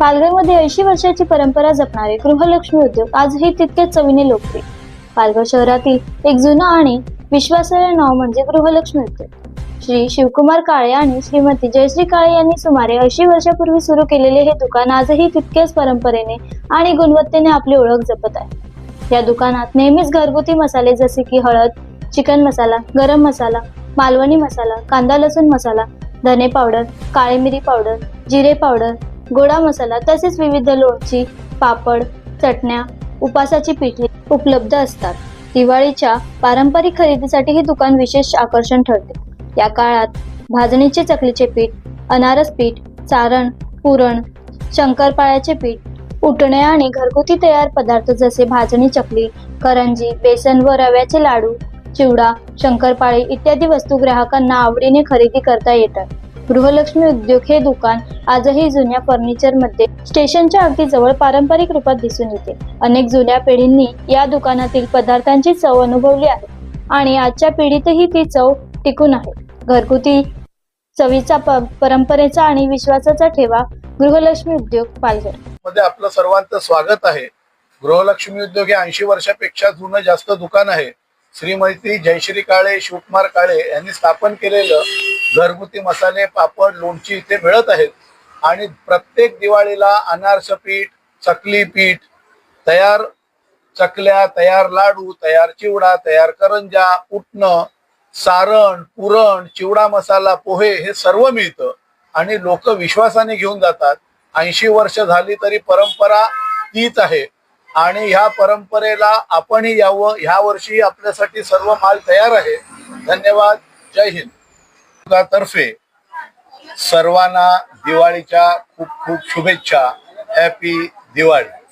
पालघरमध्ये ऐंशी वर्षाची परंपरा जपणारे गृहलक्ष्मी उद्योग आजही तितकेच चवीने लोकप्रिय. पालघर शहरातील एक जुनं आणि विश्वासार्ह नाव म्हणजे गृहलक्ष्मी उद्योग. श्री शिवकुमार काळे आणि श्रीमती जयश्री काळे यांनी सुमारे ऐंशी वर्षापूर्वी सुरू केलेले हे दुकान आजही तितक्याच परंपरेने आणि गुणवत्तेने आपली ओळख जपत आहे. या दुकानात नेहमीच घरगुती मसाले जसे की हळद चिकन मसाला गरम मसाला मालवणी मसाला कांदा लसूण मसाला धने पावडर काळी मिरी पावडर जिरे पावडर गोडा मसाला तसेच विविध लोणची पापड चटण्या उपासाची पिठे उपलब्ध असतात. दिवाळीच्या पारंपरिक खरेदीसाठी हे दुकान विशेष आकर्षण ठरते. या काळात भाजणीचे चकलीचे पीठ अनारस पीठ सारण पुरण शंकरपाळ्याचे पीठ उटणे आणि घरगुती तयार पदार्थ जसे भाजणी चकली करंजी बेसन व रव्याचे लाडू चिवडा शंकरपाळी इत्यादी वस्तू ग्राहकांना आवडीने खरेदी करता येतात. गृहलक्ष्मी उद्योग हे दुकान आजही जुन्या फर्निचरमध्ये स्टेशनच्या अगदी जवळ पारंपरिक रूपात दिसून येते. अनेक जुन्या पिढींनी या दुकानातील पदार्थांची चव अनुभवली आहे आणि आजच्या पिढीतही ती चव टिकून आहे. घरगुती चवीचा परंपरेचा आणि विश्वासाचा ठेवा गृहलक्ष्मी उद्योग पालघरमध्ये आपलं सर्वांचं स्वागत आहे. गृहलक्ष्मी उद्योग हे ऐंशी वर्षापेक्षा जुनं जास्त दुकान आहे. श्रीमती जयश्री काळे शिवकुमार काळे यांनी स्थापन केलेलं घरगुती मसाले पापड लोणची इथे मिळत आहेत. आणि प्रत्येक दिवाळीला अनारस पीठ चकली पीठ तयार चकल्या तयार लाडू तयार चिवडा तयार करंजा उटणं सारण पुरण चिवडा मसाला पोहे हे सर्व मिळतं. आणि लोक विश्वासाने घेऊन जातात. ऐंशी वर्ष झाली तरी परंपरा तीच आहे. आणि ह्या परंपरेला आपणही यावं. ह्या वर्षी आपल्यासाठी सर्व माल तयार आहे. धन्यवाद. जय हिंद. तर्फे सर्वांना दिवाळीच्या खूप खूप शुभेच्छा. हॅपी दिवाळी.